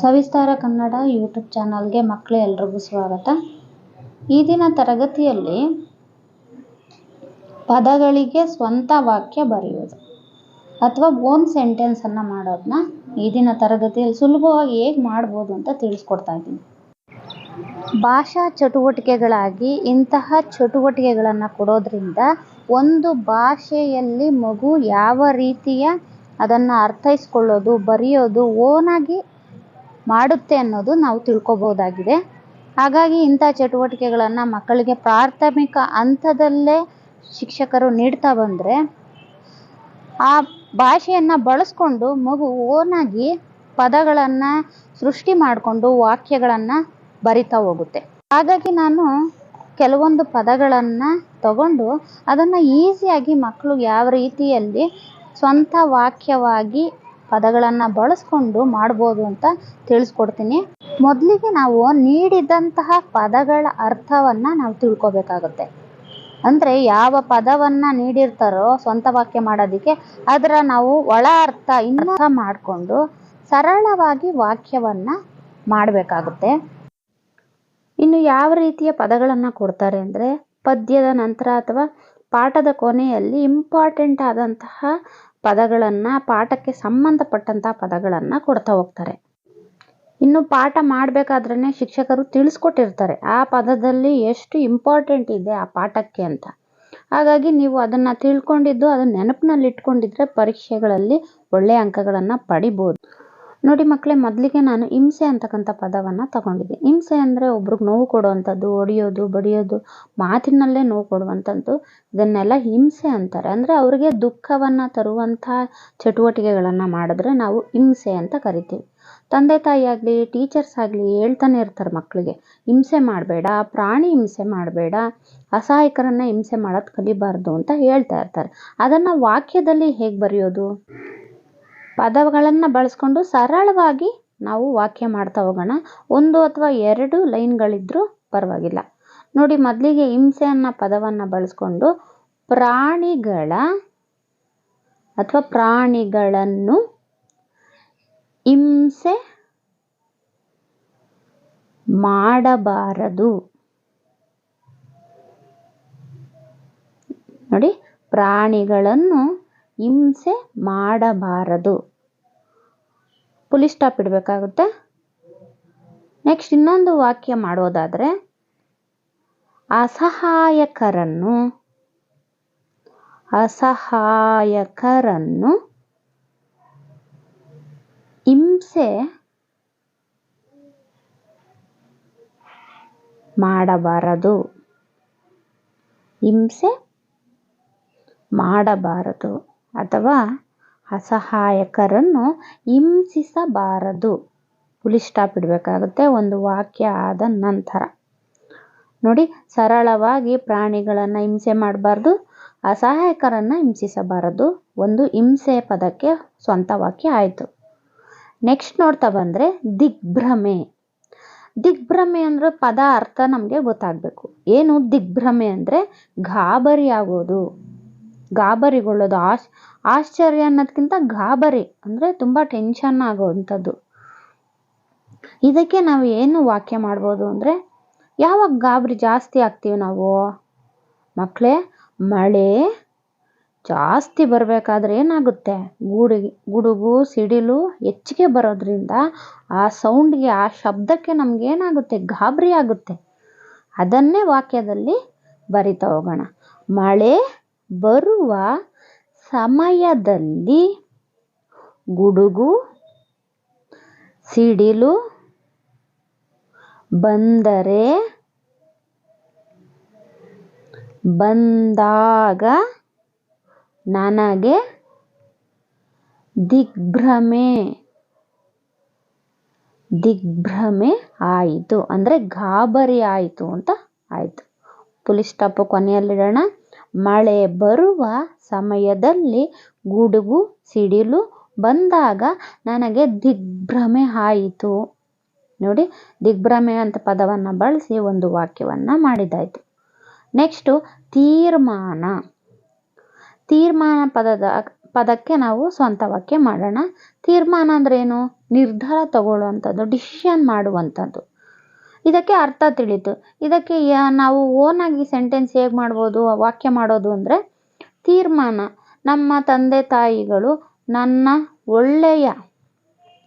ಸವಿಸ್ತಾರ Kannada YouTube ಚಾನಲ್ಗೆ ಮಕ್ಕಳು ಎಲ್ರಿಗೂ ಸ್ವಾಗತ. ಈ ದಿನ ತರಗತಿಯಲ್ಲಿ ಪದಗಳಿಗೆ ಸ್ವಂತ ವಾಕ್ಯ ಬರೆಯೋದು ಅಥವಾ ಓನ್ ಸೆಂಟೆನ್ಸನ್ನು ಮಾಡೋದನ್ನ ಈ ದಿನ ತರಗತಿಯಲ್ಲಿ ಸುಲಭವಾಗಿ ಹೇಗೆ ಮಾಡ್ಬೋದು ಅಂತ ತಿಳಿಸ್ಕೊಡ್ತಾ ಇದ್ದೀನಿ. ಭಾಷಾ ಚಟುವಟಿಕೆಗಳಾಗಿ ಇಂತಹ ಚಟುವಟಿಕೆಗಳನ್ನು ಕೊಡೋದ್ರಿಂದ ಒಂದು ಭಾಷೆಯಲ್ಲಿ ಮಗು ಯಾವ ರೀತಿಯ ಅದನ್ನು ಅರ್ಥೈಸ್ಕೊಳ್ಳೋದು, ಬರೆಯೋದು, ಓನಾಗಿ ಮಾಡುತ್ತೆ ಅನ್ನೋದು ನಾವು ತಿಳ್ಕೊಬೋದಾಗಿದೆ. ಹಾಗಾಗಿ ಇಂಥ ಚಟುವಟಿಕೆಗಳನ್ನು ಮಕ್ಕಳಿಗೆ ಪ್ರಾಥಮಿಕ ಹಂತದಲ್ಲೇ ಶಿಕ್ಷಕರು ನೀಡ್ತಾ ಬಂದರೆ ಆ ಭಾಷೆಯನ್ನು ಬಳಸ್ಕೊಂಡು ಮಗು ಓನಾಗಿ ಪದಗಳನ್ನು ಸೃಷ್ಟಿ ಮಾಡಿಕೊಂಡು ವಾಕ್ಯಗಳನ್ನು ಬರಿತಾ ಹೋಗುತ್ತೆ. ಹಾಗಾಗಿ ನಾನು ಕೆಲವೊಂದು ಪದಗಳನ್ನು ತಗೊಂಡು ಅದನ್ನು ಈಸಿಯಾಗಿ ಮಕ್ಕಳು ಯಾವ ರೀತಿಯಲ್ಲಿ ಸ್ವಂತ ವಾಕ್ಯವಾಗಿ ಪದಗಳನ್ನು ಬಳಸ್ಕೊಂಡು ಮಾಡ್ಬೋದು ಅಂತ ತಿಳಿಸ್ಕೊಡ್ತೀನಿ. ಮೊದಲಿಗೆ ನಾವು ನೀಡಿದಂತಹ ಪದಗಳ ಅರ್ಥವನ್ನು ನಾವು ತಿಳ್ಕೊಬೇಕಾಗುತ್ತೆ. ಅಂದರೆ ಯಾವ ಪದವನ್ನು ನೀಡಿರ್ತಾರೋ ಸ್ವಂತ ವಾಕ್ಯ ಮಾಡೋದಕ್ಕೆ ಅದರ ನಾವು ಒಳ ಅರ್ಥ ಇನ್ನರ್ಥ ಮಾಡಿಕೊಂಡು ಸರಳವಾಗಿ ವಾಕ್ಯವನ್ನು ಮಾಡಬೇಕಾಗುತ್ತೆ. ಇನ್ನು ಯಾವ ರೀತಿಯ ಪದಗಳನ್ನು ಕೊಡ್ತಾರೆ ಅಂದರೆ ಪದ್ಯದ ನಂತರ ಅಥವಾ ಪಾಠದ ಕೊನೆಯಲ್ಲಿ ಇಂಪಾರ್ಟೆಂಟ್ ಆದಂತಹ ಪದಗಳನ್ನು, ಪಾಠಕ್ಕೆ ಸಂಬಂಧಪಟ್ಟಂಥ ಪದಗಳನ್ನು ಕೊಡ್ತಾ ಹೋಗ್ತಾರೆ. ಇನ್ನು ಪಾಠ ಮಾಡಬೇಕಾದ್ರೇ ಶಿಕ್ಷಕರು ತಿಳಿಸ್ಕೊಟ್ಟಿರ್ತಾರೆ, ಆ ಪದದಲ್ಲಿ ಎಷ್ಟು ಇಂಪಾರ್ಟೆಂಟ್ ಇದೆ ಆ ಪಾಠಕ್ಕೆ ಅಂತ. ಹಾಗಾಗಿ ನೀವು ಅದನ್ನು ತಿಳ್ಕೊಂಡಿದ್ದು ಅದನ್ನ ನೆನಪಿನಲ್ಲಿ ಇಟ್ಕೊಂಡಿದ್ರೆ ಪರೀಕ್ಷೆಗಳಲ್ಲಿ ಒಳ್ಳೆಯ ಅಂಕಗಳನ್ನು ಪಡಿಬೋದು. ನೋಡಿ ಮಕ್ಕಳೇ, ಮೊದಲಿಗೆ ನಾನು ಹಿಂಸೆ ಅಂತಕ್ಕಂಥ ಪದವನ್ನು ತಗೊಂಡಿದ್ದೆ. ಹಿಂಸೆ ಅಂದರೆ ಒಬ್ರಿಗೆ ನೋವು ಕೊಡುವಂಥದ್ದು, ಹೊಡೆಯೋದು, ಬಡಿಯೋದು, ಮಾತಿನಲ್ಲೇ ನೋವು ಕೊಡುವಂಥದ್ದು, ಇದನ್ನೆಲ್ಲ ಹಿಂಸೆ ಅಂತಾರೆ. ಅಂದರೆ ಅವರಿಗೆ ದುಃಖವನ್ನು ತರುವಂಥ ಚಟುವಟಿಕೆಗಳನ್ನು ಮಾಡಿದ್ರೆ ನಾವು ಹಿಂಸೆ ಅಂತ ಕರಿತೀವಿ. ತಂದೆ ತಾಯಿ ಆಗಲಿ ಟೀಚರ್ಸ್ ಆಗಲಿ ಹೇಳ್ತಾನೆ ಇರ್ತಾರೆ ಮಕ್ಕಳಿಗೆ, ಹಿಂಸೆ ಮಾಡಬೇಡ, ಪ್ರಾಣಿ ಹಿಂಸೆ ಮಾಡಬೇಡ, ಅಸಹಾಯಕರನ್ನು ಹಿಂಸೆ ಮಾಡೋದು ಕಲಿಬಾರ್ದು ಅಂತ ಹೇಳ್ತಾ ಇರ್ತಾರೆ. ಅದನ್ನು ವಾಕ್ಯದಲ್ಲಿ ಹೇಗೆ ಬರೆಯೋದು? ಪದಗಳನ್ನು ಬಳಸ್ಕೊಂಡು ಸರಳವಾಗಿ ನಾವು ವಾಕ್ಯ ಮಾಡ್ತಾ ಹೋಗೋಣ. ಒಂದು ಅಥವಾ ಎರಡು ಲೈನ್ಗಳಿದ್ದರೂ ಪರವಾಗಿಲ್ಲ. ನೋಡಿ, ಮೊದಲಿಗೆ ಹಿಂಸೆ ಅನ್ನೋ ಪದವನ್ನು ಬಳಸ್ಕೊಂಡು ಪ್ರಾಣಿಗಳ ಅಥವಾ ಪ್ರಾಣಿಗಳನ್ನು ಹಿಂಸೆ ಮಾಡಬಾರದು. ನೋಡಿ, ಪ್ರಾಣಿಗಳನ್ನು ಹಿಂಸೆ ಮಾಡಬಾರದು. ಪುಲಿಸ್ ಸ್ಟಾಪ್ ಇಡಬೇಕಾಗುತ್ತೆ. ನೆಕ್ಸ್ಟ್ ಇನ್ನೊಂದು ವಾಕ್ಯ ಮಾಡೋದಾದರೆ, ಅಸಹಾಯಕರನ್ನು ಅಸಹಾಯಕರನ್ನು ಹಿಂಸೆ ಮಾಡಬಾರದು. ಹಿಂಸೆ ಮಾಡಬಾರದು. ಅಥವಾ ಅಸಹಾಯಕರನ್ನು ಹಿಂಸಿಸಬಾರದು. ಪುಲಿ ಸ್ಟಾಪ್ ಇಡಬೇಕಾಗುತ್ತೆ ಒಂದು ವಾಕ್ಯ ಆದ ನಂತರ. ನೋಡಿ, ಸರಳವಾಗಿ ಪ್ರಾಣಿಗಳನ್ನು ಹಿಂಸೆ ಮಾಡಬಾರ್ದು, ಅಸಹಾಯಕರನ್ನು ಹಿಂಸಿಸಬಾರದು. ಒಂದು ಹಿಂಸೆ ಪದಕ್ಕೆ ಸ್ವಂತ ವಾಕ್ಯ ಆಯಿತು. ನೆಕ್ಸ್ಟ್ ನೋಡ್ತಾ ಬಂದರೆ ದಿಗ್ಭ್ರಮೆ. ದಿಗ್ಭ್ರಮೆ ಅಂದರೆ ಪದ ಅರ್ಥ ನಮಗೆ ಗೊತ್ತಾಗಬೇಕು. ಏನು ದಿಗ್ಭ್ರಮೆ ಅಂದರೆ ಗಾಬರಿ ಆಗೋದು ಗಾಬರಿಗೊಳ್ಳೋದು. ಆಶ್, ಆಶ್ಚರ್ಯ ಅನ್ನೋದ್ಕಿಂತ ಗಾಬರಿ ಅಂದರೆ ತುಂಬ ಟೆನ್ಷನ್ ಆಗೋವಂಥದ್ದು. ಇದಕ್ಕೆ ನಾವು ಏನು ವಾಕ್ಯ ಮಾಡ್ಬೋದು ಅಂದರೆ, ಯಾವಾಗ ಗಾಬರಿ ಜಾಸ್ತಿ ಆಗ್ತೀವಿ ನಾವು? ಮಕ್ಕಳೇ ಮಳೆ ಜಾಸ್ತಿ ಬರಬೇಕಾದ್ರೆ ಏನಾಗುತ್ತೆ? ಗುಡುಗಿ ಗುಡುಗು, ಸಿಡಿಲು ಹೆಚ್ಚಿಗೆ ಬರೋದ್ರಿಂದ ಆ ಸೌಂಡ್ಗೆ ಆ ಶಬ್ದಕ್ಕೆ ನಮಗೇನಾಗುತ್ತೆ ಗಾಬರಿ ಆಗುತ್ತೆ. ಅದನ್ನೇ ವಾಕ್ಯದಲ್ಲಿ ಬರಿತಾ ಹೋಗೋಣ. ಮಳೆ ಬರುವ ಸಮಯದಲ್ಲಿ ಗುಡುಗು, ಸಿಡಿಲು ಬಂದರೆ ಬಂದಾಗ ನನಗೆ ದಿಗ್ಭ್ರಮೆ ದಿಗ್ಭ್ರಮೆ ಆಯಿತು. ಅಂದರೆ ಗಾಬರಿ ಆಯಿತು ಅಂತ ಆಯಿತು. ಪುಲಿಸ್ ಸ್ಟಾಪು ಕೊನೆಯಲ್ಲಿಡೋಣ. ಮಳೆ ಬರುವ ಸಮಯದಲ್ಲಿ ಗುಡುಗು ಸಿಡಿಲು ಬಂದಾಗ ನನಗೆ ದಿಗ್ಭ್ರಮೆ ಆಯಿತು. ನೋಡಿ, ದಿಗ್ಭ್ರಮೆ ಅಂತ ಪದವನ್ನು ಬಳಸಿ ಒಂದು ವಾಕ್ಯವನ್ನು ಮಾಡಿದಾಯಿತು. ನೆಕ್ಸ್ಟು, ತೀರ್ಮಾನ. ತೀರ್ಮಾನ ಪದದ, ಪದಕ್ಕೆ ನಾವು ಸ್ವಂತ ವಾಕ್ಯ ಮಾಡೋಣ. ತೀರ್ಮಾನ ಅಂದ್ರೇನು? ನಿರ್ಧಾರ ತಗೊಳ್ಳುವಂಥದ್ದು, ಡಿಸಿಷನ್ ಮಾಡುವಂಥದ್ದು. ಇದಕ್ಕೆ ಅರ್ಥ ತಿಳಿತು ಇದಕ್ಕೆ ಯಾ- ನಾವು ಓನಾಗಿ ಸೆಂಟೆನ್ಸ್ ಹೇಗೆ ಮಾಡ್ಬೋದು, ವಾಕ್ಯ ಮಾಡೋದು ಅಂದರೆ, ತೀರ್ಮಾನ. ನಮ್ಮ ತಂದೆ ತಾಯಿಗಳು ನನ್ನ ಒಳ್ಳೆಯ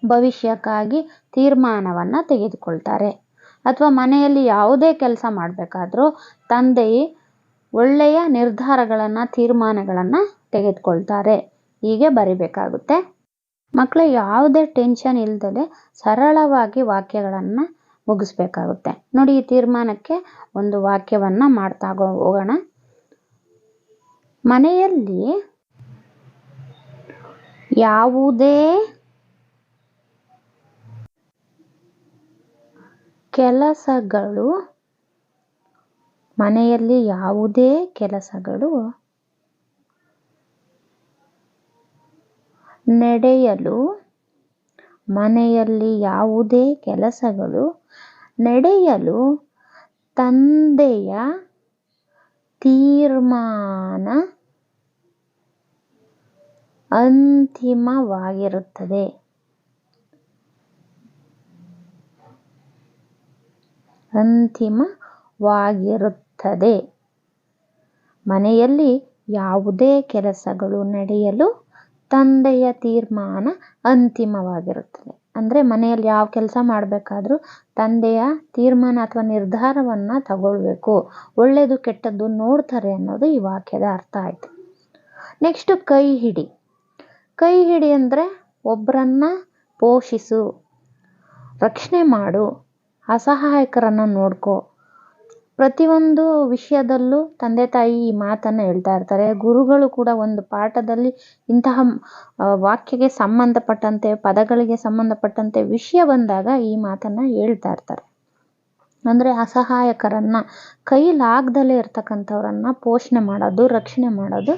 ಭವಿಷ್ಯಕ್ಕಾಗಿ ತೀರ್ಮಾನವನ್ನು ತೆಗೆದುಕೊಳ್ತಾರೆ. ಅಥವಾ ಮನೆಯಲ್ಲಿ ಯಾವುದೇ ಕೆಲಸ ಮಾಡಬೇಕಾದ್ರೂ ತಂದೆ ಒಳ್ಳೆಯ ನಿರ್ಧಾರಗಳನ್ನು, ತೀರ್ಮಾನಗಳನ್ನು ತೆಗೆದುಕೊಳ್ತಾರೆ. ಹೀಗೆ ಬರಿಬೇಕಾಗುತ್ತೆ. ಮಕ್ಕಳು ಯಾವುದೇ ಟೆನ್ಷನ್ ಇಲ್ದಲೆ ಸರಳವಾಗಿ ವಾಕ್ಯಗಳನ್ನು ಮುಗಿಸ್ಬೇಕಾಗುತ್ತೆ. ನೋಡಿ ಈ ತೀರ್ಮಾನಕ್ಕೆ ಒಂದು ವಾಕ್ಯವನ್ನು ಮಾಡ್ತಾ ಹೋಗೋಣ. ಮನೆಯಲ್ಲಿ ಯಾವುದೇ ಕೆಲಸಗಳು, ಮನೆಯಲ್ಲಿ ಯಾವುದೇ ಕೆಲಸಗಳು ನಡೆಯಲು ಮನೆಯಲ್ಲಿ ಯಾವುದೇ ಕೆಲಸಗಳು ನಡೆಯಲು ತಂದೆಯ ತೀರ್ಮಾನ ಅಂತಿಮವಾಗಿರುತ್ತದೆ. ಅಂತಿಮವಾಗಿರುತ್ತದೆ. ಮನೆಯಲ್ಲಿ ಯಾವುದೇ ಕೆಲಸಗಳು ನಡೆಯಲು ತಂದೆಯ ತೀರ್ಮಾನ ಅಂತಿಮವಾಗಿರುತ್ತದೆ. ಅಂದರೆ ಮನೆಯಲ್ಲಿ ಯಾವ ಕೆಲಸ ಮಾಡಬೇಕಾದ್ರೂ ತಂದೆಯ ತೀರ್ಮಾನ ಅಥವಾ ನಿರ್ಧಾರವನ್ನು ತಗೊಳ್ಬೇಕು. ಒಳ್ಳೆಯದು ಕೆಟ್ಟದ್ದು ನೋಡ್ತಾರೆ ಅನ್ನೋದು ಈ ವಾಕ್ಯದ ಅರ್ಥ ಆಯಿತು. ನೆಕ್ಸ್ಟು ಕೈ ಹಿಡಿ ಕೈ ಹಿಡಿ ಅಂದರೆ ಒಬ್ಬರನ್ನ ಪೋಷಿಸು, ರಕ್ಷಣೆ ಮಾಡು, ಅಸಹಾಯಕರನ್ನು ನೋಡ್ಕೋ. ಪ್ರತಿಯೊಂದು ವಿಷಯದಲ್ಲೂ ತಂದೆ ತಾಯಿ ಈ ಮಾತನ್ನು ಹೇಳ್ತಾ ಇರ್ತಾರೆ. ಗುರುಗಳು ಕೂಡ ಒಂದು ಪಾಠದಲ್ಲಿ ಇಂತಹ ವಾಕ್ಯಕ್ಕೆ ಸಂಬಂಧಪಟ್ಟಂತೆ, ಪದಗಳಿಗೆ ಸಂಬಂಧಪಟ್ಟಂತೆ ವಿಷಯ ಬಂದಾಗ ಈ ಮಾತನ್ನು ಹೇಳ್ತಾ ಇರ್ತಾರೆ. ಅಂದರೆ ಅಸಹಾಯಕರನ್ನ, ಕೈಲಾಗ್ದಲೇ ಇರ್ತಕ್ಕಂಥವ್ರನ್ನ ಪೋಷಣೆ ಮಾಡೋದು, ರಕ್ಷಣೆ ಮಾಡೋದು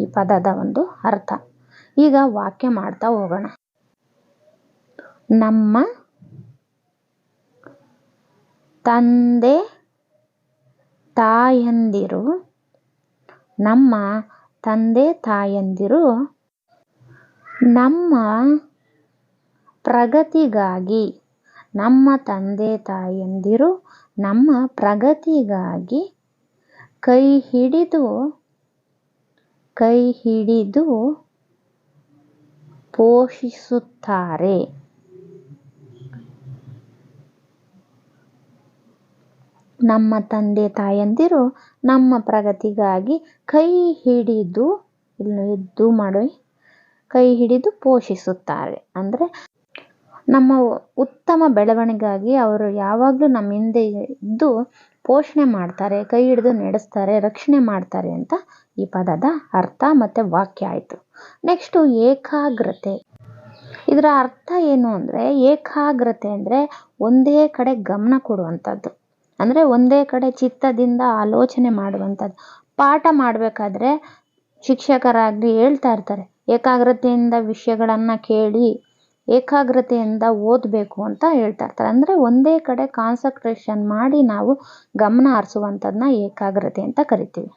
ಈ ಪದದ ಒಂದು ಅರ್ಥ. ಈಗ ವಾಕ್ಯ ಮಾಡ್ತಾ ಹೋಗೋಣ. ನಮ್ಮ ತಂದೆ ತಾಯಂದಿರು, ನಮ್ಮ ತಂದೆ ತಾಯಂದಿರು, ನಮ್ಮ ಪ್ರಗತಿಗಾಗಿ, ನಮ್ಮ ತಂದೆ ತಾಯಂದಿರು, ನಮ್ಮ ಪ್ರಗತಿಗಾಗಿ ಕೈ ಹಿಡಿದು ಕೈ ಹಿಡಿದು ಪೋಷಿಸುತ್ತಾರೆ. ನಮ್ಮ ತಂದೆ ತಾಯಂದಿರು ನಮ್ಮ ಪ್ರಗತಿಗಾಗಿ ಕೈ ಹಿಡಿದು ಇಲ್ಲಿ ಇದ್ದು ಮಾಡಿ ಕೈ ಹಿಡಿದು ಪೋಷಿಸುತ್ತಾರೆ. ಅಂದರೆ ನಮ್ಮ ಉತ್ತಮ ಬೆಳವಣಿಗೆಗಾಗಿ ಅವರು ಯಾವಾಗಲೂ ನಮ್ಮ ಹಿಂದೆ ಇದ್ದು ಪೋಷಣೆ ಮಾಡ್ತಾರೆ, ಕೈ ಹಿಡಿದು ನಡೆಸ್ತಾರೆ, ರಕ್ಷಣೆ ಮಾಡ್ತಾರೆ ಅಂತ ಈ ಪದದ ಅರ್ಥ ಮತ್ತು ವಾಕ್ಯ ಆಯಿತು. ನೆಕ್ಸ್ಟು ಏಕಾಗ್ರತೆ. ಇದರ ಅರ್ಥ ಏನು ಅಂದರೆ ಏಕಾಗ್ರತೆ ಅಂದರೆ ಒಂದೇ ಕಡೆ ಗಮನ ಕೊಡುವಂಥದ್ದು. ಅಂದರೆ ಒಂದೇ ಕಡೆ ಚಿತ್ತದಿಂದ ಆಲೋಚನೆ ಮಾಡುವಂಥದ್ದು. ಪಾಠ ಮಾಡಬೇಕಾದ್ರೆ ಶಿಕ್ಷಕರಾಗಲಿ ಹೇಳ್ತಾ ಇರ್ತಾರೆ, ಏಕಾಗ್ರತೆಯಿಂದ ವಿಷಯಗಳನ್ನು ಕೇಳಿ, ಏಕಾಗ್ರತೆಯಿಂದ ಓದಬೇಕು ಅಂತ ಹೇಳ್ತಾ ಇರ್ತಾರೆ. ಅಂದರೆ ಒಂದೇ ಕಡೆ ಕಾನ್ಸಂಟ್ರೇಷನ್ ಮಾಡಿ ನಾವು ಗಮನ ಹರಿಸುವಂಥದ್ದನ್ನ ಏಕಾಗ್ರತೆ ಅಂತ ಕರಿತೀವಿ.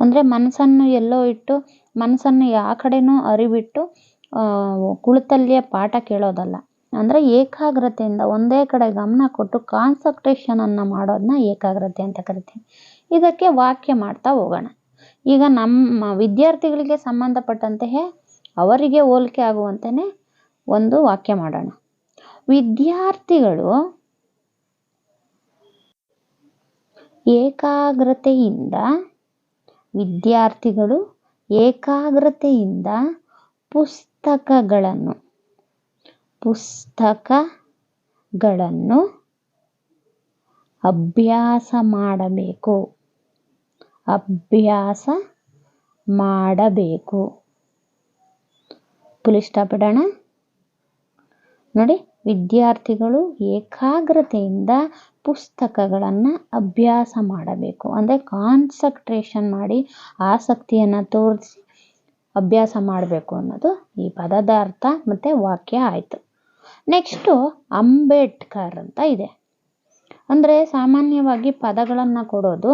ಅಂದರೆ ಮನಸ್ಸನ್ನು ಎಲ್ಲೋ ಇಟ್ಟು, ಮನಸ್ಸನ್ನು ಯಾವ ಕಡೆನೂ ಅರಿವಿಟ್ಟು ಕುಳಿತಲ್ಲಿಯೇ ಪಾಠ ಕೇಳೋದಲ್ಲ. ಅಂದರೆ ಏಕಾಗ್ರತೆಯಿಂದ ಒಂದೇ ಕಡೆ ಗಮನ ಕೊಟ್ಟು ಕಾನ್ಸಂಟ್ರೇಷನನ್ನು ಮಾಡೋದನ್ನ ಏಕಾಗ್ರತೆ ಅಂತ ಕರಿತೀವಿ. ಇದಕ್ಕೆ ವಾಕ್ಯ ಮಾಡ್ತಾ ಹೋಗೋಣ. ಈಗ ನಮ್ಮ ವಿದ್ಯಾರ್ಥಿಗಳಿಗೆ ಸಂಬಂಧಪಟ್ಟಂತೆಯೇ ಅವರಿಗೆ ಹೋಲಿಕೆ ಆಗುವಂತೆಯೇ ಒಂದು ವಾಕ್ಯ ಮಾಡೋಣ. ವಿದ್ಯಾರ್ಥಿಗಳು ಏಕಾಗ್ರತೆಯಿಂದ ವಿದ್ಯಾರ್ಥಿಗಳು ಏಕಾಗ್ರತೆಯಿಂದ ಪುಸ್ತಕಗಳನ್ನು ಪುಸ್ತಕಗಳನ್ನು ಅಭ್ಯಾಸ ಮಾಡಬೇಕು. ಅಭ್ಯಾಸ ಮಾಡಬೇಕು. ಫುಲ್ ನೋಡಿ, ವಿದ್ಯಾರ್ಥಿಗಳು ಏಕಾಗ್ರತೆಯಿಂದ ಪುಸ್ತಕಗಳನ್ನು ಅಭ್ಯಾಸ ಮಾಡಬೇಕು. ಅಂದರೆ ಕಾನ್ಸಂಟ್ರೇಷನ್ ಮಾಡಿ ಆಸಕ್ತಿಯನ್ನು ತೋರಿಸಿ ಅಭ್ಯಾಸ ಮಾಡಬೇಕು ಅನ್ನೋದು ಈ ಪದದ ಅರ್ಥ ಮತ್ತು ವಾಕ್ಯ ಆಯಿತು. ನೆಕ್ಸ್ಟು ಅಂಬೇಡ್ಕರ್ ಅಂತ ಇದೆ. ಅಂದರೆ ಸಾಮಾನ್ಯವಾಗಿ ಪದಗಳನ್ನು ಕೊಡೋದು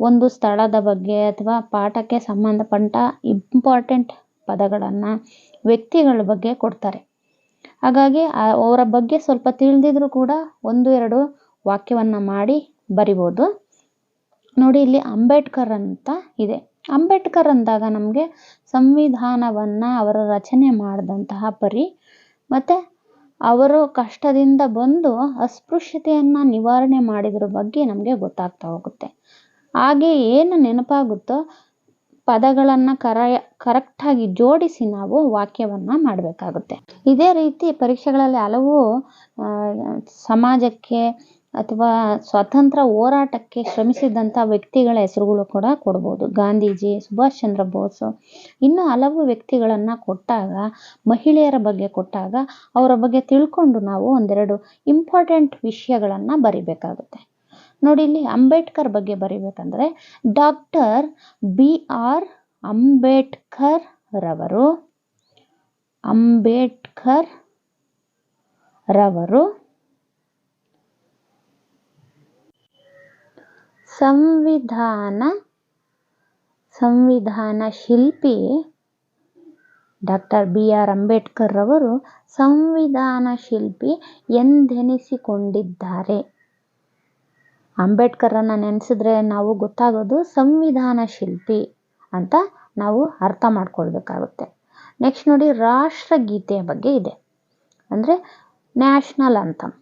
ಒಂದು ಸ್ಥಳದ ಬಗ್ಗೆ ಅಥವಾ ಪಾಠಕ್ಕೆ ಸಂಬಂಧಪಟ್ಟ ಇಂಪಾರ್ಟೆಂಟ್ ಪದಗಳನ್ನು ವ್ಯಕ್ತಿಗಳ ಬಗ್ಗೆ ಕೊಡ್ತಾರೆ. ಹಾಗಾಗಿ ಅವರ ಬಗ್ಗೆ ಸ್ವಲ್ಪ ತಿಳಿದಿದ್ರೂ ಕೂಡ ಒಂದು ಎರಡು ವಾಕ್ಯವನ್ನು ಮಾಡಿ ಬರಿಬೋದು. ನೋಡಿ ಇಲ್ಲಿ ಅಂಬೇಡ್ಕರ್ ಅಂತ ಇದೆ. ಅಂಬೇಡ್ಕರ್ ಅಂದಾಗ ನಮಗೆ ಸಂವಿಧಾನವನ್ನು ಅವರು ರಚನೆ ಮಾಡಿದಂತಹ ಪರಿ, ಮತ್ತು ಅವರು ಕಷ್ಟದಿಂದ ಬಂದು ಅಸ್ಪೃಶ್ಯತೆಯನ್ನು ನಿವಾರಣೆ ಮಾಡಿದ್ರ ಬಗ್ಗೆ ನಮಗೆ ಗೊತ್ತಾಗ್ತಾ ಹೋಗುತ್ತೆ. ಹಾಗೆ ಏನು ನೆನಪಾಗುತ್ತೋ ಪದಗಳನ್ನು ಕರ ಕರೆಕ್ಟಾಗಿ ಜೋಡಿಸಿ ನಾವು ವಾಕ್ಯವನ್ನು ಮಾಡಬೇಕಾಗುತ್ತೆ. ಇದೇ ರೀತಿ ಪರೀಕ್ಷೆಗಳಲ್ಲಿ ಹಲವು ಸಮಾಜಕ್ಕೆ ಅಥವಾ ಸ್ವಾತಂತ್ರ್ಯ ಹೋರಾಟಕ್ಕೆ ಶ್ರಮಿಸಿದಂಥ ವ್ಯಕ್ತಿಗಳ ಹೆಸರುಗಳು ಕೂಡ ಕೊಡ್ಬೋದು. ಗಾಂಧೀಜಿ, ಸುಭಾಷ್ ಚಂದ್ರ ಬೋಸು ಇನ್ನು ಹಲವು ವ್ಯಕ್ತಿಗಳನ್ನು ಕೊಟ್ಟಾಗ, ಮಹಿಳೆಯರ ಬಗ್ಗೆ ಕೊಟ್ಟಾಗ ಅವರ ಬಗ್ಗೆ ತಿಳ್ಕೊಂಡು ನಾವು ಒಂದೆರಡು ಇಂಪಾರ್ಟೆಂಟ್ ವಿಷಯಗಳನ್ನು ಬರಿಬೇಕಾಗುತ್ತೆ. ನೋಡಿ, ಇಲ್ಲಿ ಅಂಬೇಡ್ಕರ್ ಬಗ್ಗೆ ಬರಿಬೇಕಂದ್ರೆ ಡಾಕ್ಟರ್ ಬಿ ಆರ್ ಅಂಬೇಡ್ಕರ್ ರವರು ಅಂಬೇಡ್ಕರ್ ರವರು ಸಂವಿಧಾನ ಸಂವಿಧಾನ ಶಿಲ್ಪಿ ಡಾಕ್ಟರ್ ಬಿ ಆರ್ ಅಂಬೇಡ್ಕರ್ ರವರು ಸಂವಿಧಾನ ಶಿಲ್ಪಿ ಎಂದೆನಿಸಿಕೊಂಡಿದ್ದಾರೆ. ಅಂಬೇಡ್ಕರನ್ನು ನೆನೆಸಿದ್ರೆ ನಾವು ಗೊತ್ತಾಗೋದು ಸಂವಿಧಾನ ಶಿಲ್ಪಿ ಅಂತ ನಾವು ಅರ್ಥ ಮಾಡ್ಕೊಳ್ಬೇಕಾಗುತ್ತೆ. ನೆಕ್ಸ್ಟ್ ನೋಡಿ ರಾಷ್ಟ್ರಗೀತೆಯ ಬಗ್ಗೆ ಇದೆ. ಅಂದರೆ ನ್ಯಾಷನಲ್ ಅಂತಮ್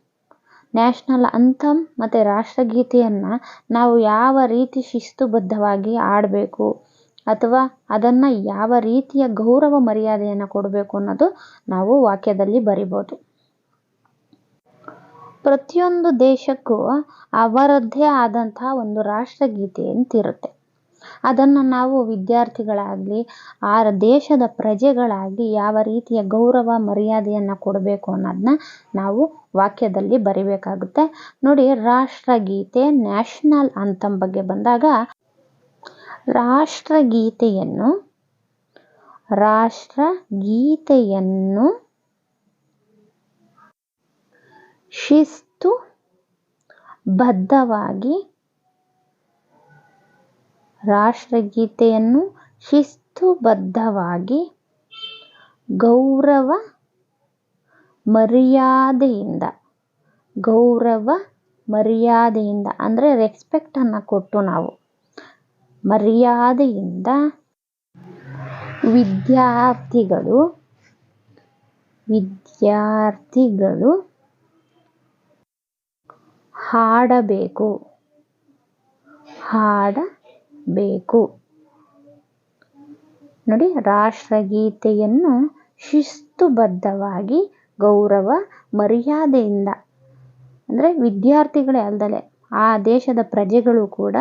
ನ್ಯಾಷನಲ್ ಅಂಥಮ್ ಮತ್ತು ರಾಷ್ಟ್ರಗೀತೆಯನ್ನು ನಾವು ಯಾವ ರೀತಿ ಶಿಸ್ತುಬದ್ಧವಾಗಿ ಆಡಬೇಕು ಅಥವಾ ಅದನ್ನು ಯಾವ ರೀತಿಯ ಗೌರವ ಮರ್ಯಾದೆಯನ್ನು ಕೊಡಬೇಕು ಅನ್ನೋದು ನಾವು ವಾಕ್ಯದಲ್ಲಿ ಬರಿಬೋದು. ಪ್ರತಿಯೊಂದು ದೇಶಕ್ಕೂ ಅವರದ್ದೇ ಆದಂತಹ ಒಂದು ರಾಷ್ಟ್ರಗೀತೆ ಅಂತಿರುತ್ತೆ. ಅದನ್ನು ನಾವು ವಿದ್ಯಾರ್ಥಿಗಳಾಗಲಿ ಆ ದೇಶದ ಪ್ರಜೆಗಳಾಗಲಿ ಯಾವ ರೀತಿಯ ಗೌರವ, ಮರ್ಯಾದೆಯನ್ನು ಕೊಡಬೇಕು ಅನ್ನೋದನ್ನ ನಾವು ವಾಕ್ಯದಲ್ಲಿ ಬರಿಬೇಕಾಗುತ್ತೆ. ನೋಡಿ, ರಾಷ್ಟ್ರಗೀತೆ, ನ್ಯಾಷನಲ್ ಅಂತಮ್ ಬಗ್ಗೆ ಬಂದಾಗ, ರಾಷ್ಟ್ರಗೀತೆಯನ್ನು ರಾಷ್ಟ್ರಗೀತೆಯನ್ನು ಶಿಸ್ತು ಬದ್ಧವಾಗಿ ರಾಷ್ಟ್ರಗೀತೆಯನ್ನು ಶಿಸ್ತುಬದ್ಧವಾಗಿ ಗೌರವ ಮರ್ಯಾದೆಯಿಂದ ಗೌರವ ಮರ್ಯಾದೆಯಿಂದ ಅಂದರೆ ರೆಸ್ಪೆಕ್ಟನ್ನು ಕೊಟ್ಟು ನಾವು ಮರ್ಯಾದೆಯಿಂದ ವಿದ್ಯಾರ್ಥಿಗಳು ವಿದ್ಯಾರ್ಥಿಗಳು ಹಾಡಬೇಕು ಹಾಡಬೇಕು ನೋಡಿ, ರಾಷ್ಟ್ರಗೀತೆಯನ್ನು ಶಿಸ್ತುಬದ್ಧವಾಗಿ, ಗೌರವ, ಮರ್ಯಾದೆಯಿಂದ, ಅಂದರೆ ವಿದ್ಯಾರ್ಥಿಗಳೇ ಅಲ್ಲದೆ ಆ ದೇಶದ ಪ್ರಜೆಗಳು ಕೂಡ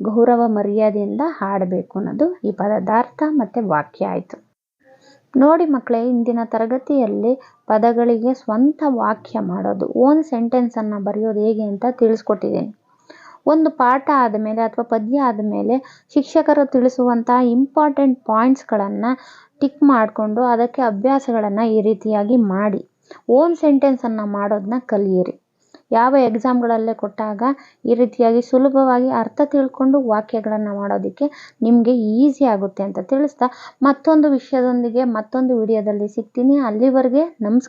ಗೌರವ, ಮರ್ಯಾದೆಯಿಂದ ಹಾಡಬೇಕು ಅನ್ನೋದು ಈ ಪದಾರ್ಥ ಮತ್ತು ವಾಕ್ಯ ಆಯಿತು. ನೋಡಿ ಮಕ್ಕಳೇ ಇಂದಿನ ತರಗತಿಯಲ್ಲಿ ಪದಗಳಿಗೆ ಸ್ವಂತ ವಾಕ್ಯ ಮಾಡೋದು, ಓನ್ ಸೆಂಟೆನ್ಸನ್ನು ಬರೆಯೋದು ಹೇಗೆ ಅಂತ ತಿಳಿಸ್ಕೊಟ್ಟಿದ್ದೀನಿ. ಒಂದು ಪಾಠ ಆದಮೇಲೆ ಅಥವಾ ಪದ್ಯ ಆದಮೇಲೆ ಶಿಕ್ಷಕರು ತಿಳಿಸುವಂತಹ ಇಂಪಾರ್ಟೆಂಟ್ ಪಾಯಿಂಟ್ಸ್ಗಳನ್ನು ಟಿಕ್ ಮಾಡಿಕೊಂಡು ಅದಕ್ಕೆ ಅಭ್ಯಾಸಗಳನ್ನು ಈ ರೀತಿಯಾಗಿ ಮಾಡಿ. ಓನ್ ಸೆಂಟೆನ್ಸನ್ನು ಮಾಡೋದನ್ನ ಕಲಿಯಿರಿ. ಯಾವ ಎಕ್ಸಾಮ್ಗಳಲ್ಲೇ ಕೊಟ್ಟಾಗ ಈ ರೀತಿಯಾಗಿ ಸುಲಭವಾಗಿ ಅರ್ಥ ತಿಳ್ಕೊಂಡು ವಾಕ್ಯಗಳನ್ನು ಮಾಡೋದಕ್ಕೆ ನಿಮಗೆ ಈಸಿ ಆಗುತ್ತೆ ಅಂತ ತಿಳಿಸ್ತಾ ಮತ್ತೊಂದು ವಿಷಯದೊಂದಿಗೆ ಮತ್ತೊಂದು ವಿಡಿಯೋದಲ್ಲಿ ಸಿಗ್ತೀನಿ. ಅಲ್ಲಿವರೆಗೆ ನಮಸ್ಕಾರ.